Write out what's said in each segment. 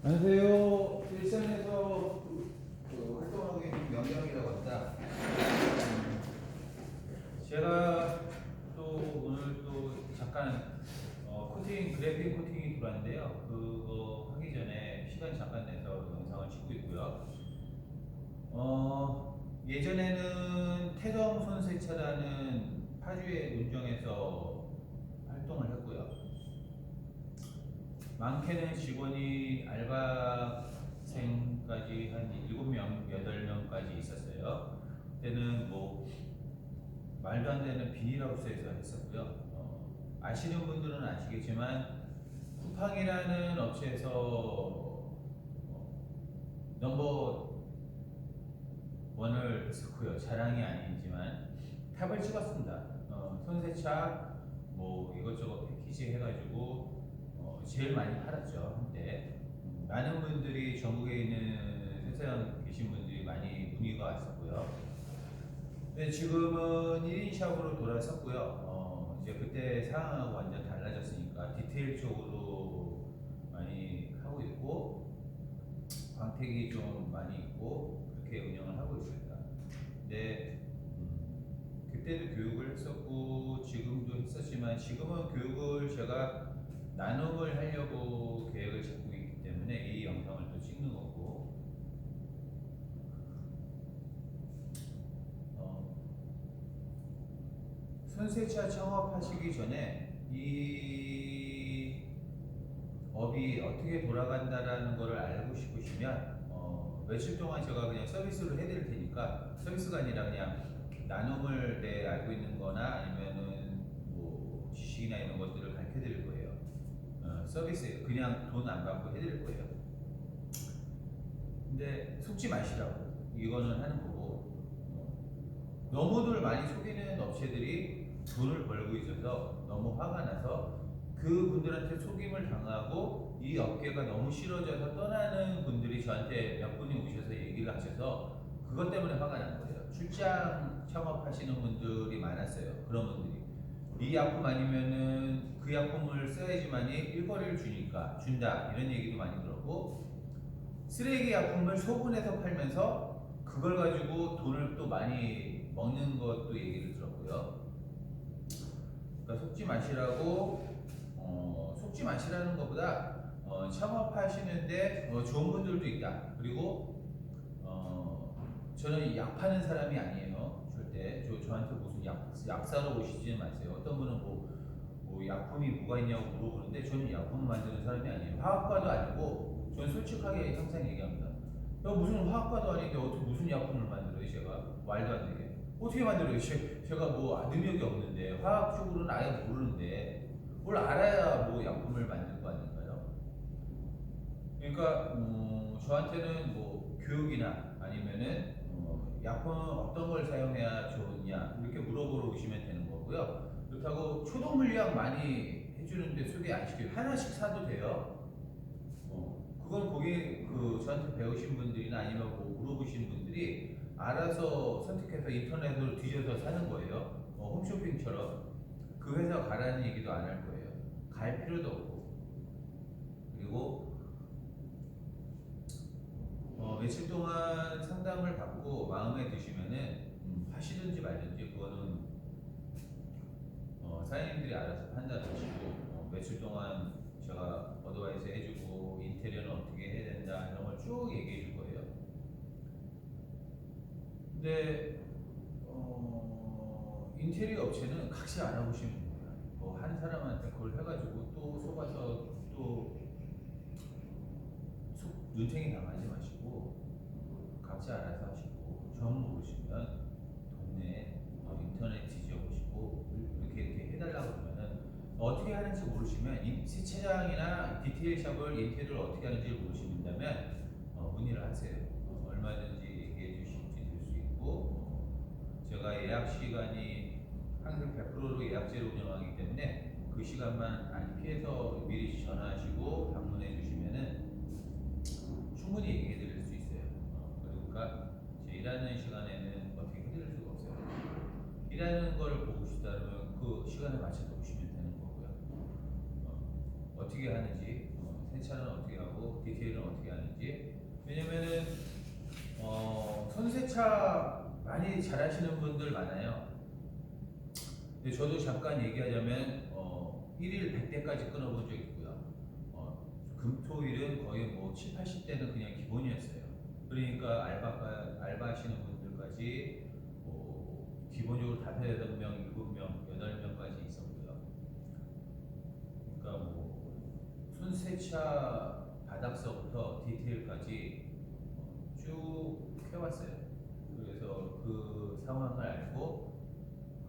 안녕하세요. 일산에서 그, 그 활동하고 있는 명령이라고 합니다. 음, 제가 또 오늘 또 잠깐 어, 코팅 그래픽 코팅이 들어왔는데요. 그거 하기 전에 시간 잠깐 내서 영상을 찍고 있고요. 어, 예전에는 태정 손세차라는 파주의 운정에서 활동을 했고요. 많게는 직원이 알바생까지 한 7명, 8명까지 있었어요. 그때는 뭐 말도 안 되는 비닐하우스에서 했었고요. 어, 아시는 분들은 아시겠지만 쿠팡이라는 업체에서 어, 넘버 원을 했었고요. 자랑이 아니지만 탑을 찍었습니다. 어, 손세차 뭐 이것저것 패키지 해가지고 어, 제일 많이 팔았죠 음, 많은 분들이 전국에 있는 세상 계신 분들이 많이 문의가 왔었고요. 근데 지금은 1인 샵으로 돌아섰고요. 어, 이제 그때 상황하고 완전 달라졌으니까 디테일 쪽으로 많이 하고 있고 광택이 좀 많이 있고 그렇게 운영을 하고 있습니다. 근데 음, 그때도 교육을 했었고 지금도 했었지만 지금은 교육을 제가 나눔을 하려고 계획을 잡고 있기 때문에 이 영상을 또 찍는 거고 어, 손세차 창업하시기 전에 이 업이 어떻게 돌아간다라는 것을 알고 싶으시면 어, 며칠 동안 제가 그냥 서비스를 해드릴 테니까 서비스가 아니라 그냥 나눔을 내 알고 있는 거나 아니면은 뭐 지식이나 이런 것들을 가르쳐 드릴 거예요. 어, 서비스 그냥 돈 안 받고 해드릴 거예요. 근데 속지 마시라고 이거는 하는 거고 어, 너무들 많이 속이는 업체들이 돈을 벌고 있어서 너무 화가 나서 그 분들한테 속임을 당하고 이 업계가 너무 싫어져서 떠나는 분들이 저한테 몇 분이 오셔서 얘기를 하셔서 그것 때문에 화가 난 거예요. 출장 창업하시는 분들이 많았어요. 그런 분들 이이 약품 아니면은 그 약품을 써야지만이 일거리를 주니까 준다 이런 얘기도 많이 들었고 쓰레기 약품을 소분해서 팔면서 그걸 가지고 돈을 또 많이 먹는 것도 얘기를 들었고요. 그러니까 속지 마시라고 어, 속지 마시라는 것보다 어, 창업하시는데 어, 좋은 분들도 있다. 그리고 어, 저는 약 파는 사람이 아니에요. 절대 저, 저한테 무슨 약, 약사로 오시지 마세요. 어떤 분은 뭐, 뭐 약품이 뭐가 있냐고 물어보는데 저는 약품 만드는 사람이 아니에요. 화학과도 아니고 저는 솔직하게 항상 얘기합니다. 야, 무슨 화학과도 아닌데 어떻게 무슨 약품을 만들어요? 제가 말도 안 되게 어떻게 만들어요? 제, 제가 뭐 능력이 없는데 화학 쪽으로는 아예 모르는데 뭘 알아야 뭐 약품을 만들 거 아닌가요? 그러니까 음, 저한테는 뭐 교육이나 아니면은 어, 약품은 어떤 걸 사용해야 좋으냐 이렇게 물어보러 오시면 되는 거고요. 그렇다고 초동 물량 많이 해주는데 소개 안 시켜요. 하나씩 사도 돼요. 어, 그건 거기 그 저한테 배우신 분들이나 아니면 뭐 물어보신 분들이 알아서 선택해서 인터넷으로 뒤져서 사는 거예요. 어, 홈쇼핑처럼 그 회사 가라는 얘기도 안 할 거예요. 갈 필요도 없고 그리고 어, 며칠 동안 상담을 받고 마음에 드시면은 음, 하시든지 말든지 그거는 어, 사장님들이 알아서 판단하시고 어, 며칠 동안 제가 어드바이스 해주고 인테리어는 어떻게 해야 된다 이런 걸 쭉 얘기해 줄 거예요. 근데 어, 인테리어 업체는 같이 알아보시면 됩니다. 뭐한 사람한테 그걸 해가지고 또 속아서 또 속, 눈탱이 당하지 마시고 각자 알아서 하시고 정 모르시면 동네에 어, 인터넷 뒤져보시고 이렇게 이렇게 해달라고 그러면은 어떻게 하는지 모르시면 이 세차장이나 디테일 샵을 인테리어를 어떻게 하는지 모르신다면 어, 문의를 하세요. 어, 얼마든지 얘기해 주실지 될 수 있고 어, 제가 예약 시간이 항상 100%로 예약제로 운영하기 때문에 그 시간만 안 피해서 미리 전화하시고 방문해 주시면은 충분히 얘기해 드릴 수 있어요. 어, 그러니까 제 일하는 시간에는 어떻게 해드릴 수가 없어요. 일하는 걸 보고 싶다면 그 시간에 맞춰서 오시면 되는 거고요. 어, 어떻게 하는지, 어, 세차는 어떻게 하고, 디테일은 어떻게 하는지 왜냐면은 어, 손세차 많이 잘 하시는 분들 많아요. 근데 저도 잠깐 얘기하자면 어, 1일 100대까지 끊어본 적 있고요. 어, 금 토 일은 거의 뭐 7, 80대는 그냥 기본이었어요. 그러니까 알바 알바하시는 분들까지 뭐 기본적으로 다섯 명, 일곱 명, 여덟 명까지 있었고요. 그러니까 뭐 손 세차 바닥서부터 디테일까지 어, 쭉 해왔어요. 그래서 그 상황을 알고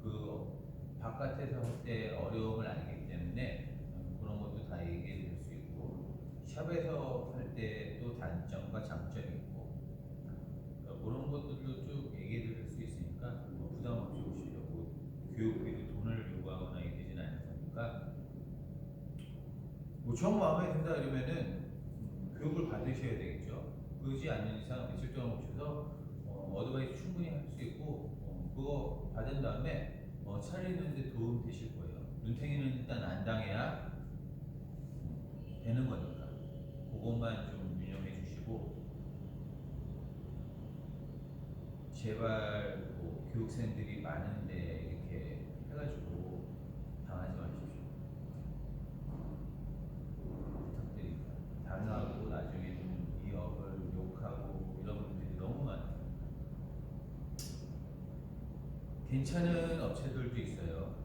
그 바깥에서 할 때 어려움을 알기 때문에 어, 그런 것도 다 얘기해 드릴 수 있고 샵에서 할 때 또 단점과 장점이 있고 그러니까 그런 것들도 쭉 얘기해 드릴 수 있으니까 뭐 부담 없이 오시려고 교육비도 돈을 요구하거나 이러지는 않으니까 뭐정 마음에 든다 이러면은 음, 교육을 받으셔야 되겠죠. 그러지 않는 이상 며칠 동안 오셔서 어, 어드바이스 충분히 할 수 있고 어, 그거 받은 다음에 어, 차리는데 도움 되실 거예요. 눈탱이는 일단 안 당해야 음, 되는 거니까 그것만 좀 유념해 주시고 제발 뭐 교육생들이 많은데 이렇게 해가지고 당하지 마십시오. 부탁드립니다. 당하고 나중에는 이 업을 욕하고 이런 분들이 너무 많아요. 괜찮은 업체들도 있어요.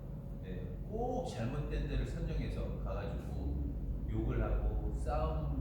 네, 꼭 잘못된 데를 선정해서 가가지고 욕을 하고 싸움